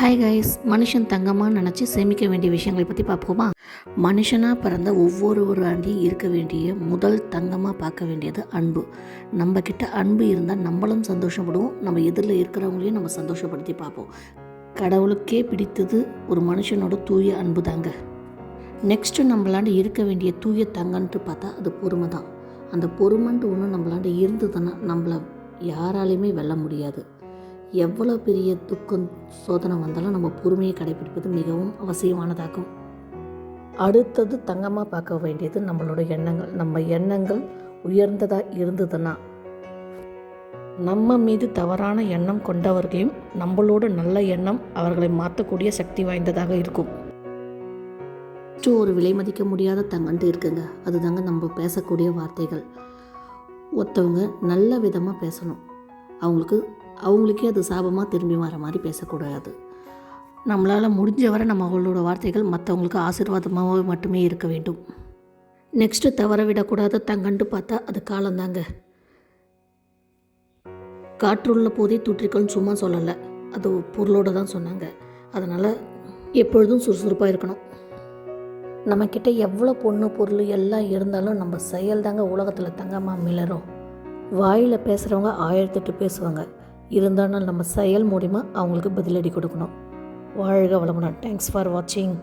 Hi guys மனுஷன் தங்கமாக நினச்சி சேமிக்க வேண்டிய விஷயங்களை பற்றி பார்ப்போமா? மனுஷனாக பிறந்த ஒவ்வொருவராண்டையும் இருக்க வேண்டிய முதல் தங்கமாக பார்க்க வேண்டியது அன்பு. நம்ம அன்பு இருந்தால் நம்மளும் சந்தோஷப்படுவோம் நம்ம எதிரில் இருக்கிறவங்களையும் நம்ம சந்தோஷப்படுத்தி பார்ப்போம். கடவுளுக்கே பிடித்தது ஒரு மனுஷனோட தூய அன்பு தாங்க. நெக்ஸ்ட்டு நம்மளாண்டு இருக்க வேண்டிய தூய தங்கன்ட்டு பார்த்தா அது பொறுமை தான் அந்த பொறுமைன்ட்டு ஒன்று நம்மளாண்ட இருந்ததுன்னா நம்மளை யாராலையுமே வெல்ல முடியாது. எவ்வளோ பெரிய துக்கம் சோதனை வந்தாலும் நம்ம பொறுமையை கடைபிடிப்பது மிகவும் அவசியமானதாகும். அடுத்தது தங்கமாக பார்க்க வேண்டியது நம்மளோட எண்ணங்கள். நம்ம எண்ணங்கள் உயர்ந்ததாக இருந்ததுன்னா நம்ம மீது தவறான எண்ணம் கொண்டவர்களையும் நம்மளோட நல்ல எண்ணம் அவர்களை மாற்றக்கூடிய சக்தி வாய்ந்ததாக இருக்கும். ஃபஸ்ட்டு ஒரு விலை மதிக்க முடியாத தங்கன்ட்டு இருக்குங்க. அதுதாங்க நம்ம பேசக்கூடிய வார்த்தைகள். ஒருத்தவங்க நல்ல விதமாக பேசணும். அவங்களுக்கு அவங்களுக்கே அது சாபமாக திரும்பி வர மாதிரி பேசக்கூடாது. நம்மளால் முடிஞ்ச வரை நம்ம அவங்களோட வார்த்தைகள் மற்றவங்களுக்கு ஆசீர்வாதமாக மட்டுமே இருக்க வேண்டும். நெக்ஸ்ட்டு தவற விடக்கூடாத தங்கண்டு பார்த்தா அது காலந்தாங்க. காற்றுள்ள போதே தூற்றிக்கொள்னு சும்மா சொல்லலை. அது பொருளோடு தான் சொன்னாங்க. அதனால் எப்பொழுதும் சுறுசுறுப்பாக இருக்கணும். நம்மக்கிட்ட எவ்வளோ பொண்ணு பொருள் எல்லாம் இருந்தாலும் நம்ம செயல் தாங்க உலகத்தில் தங்கமாக மிளரும் வாயில் பேசுகிறவங்க ஆயிரத்தெட்டு பேசுவாங்க. இருந்தாலும் நம்ம செயல் மூலிமா அவங்களுக்கு பதிலடி கொடுக்கணும். வாழ்க வளமுடன். தேங்க்ஸ் ஃபார் வாட்சிங்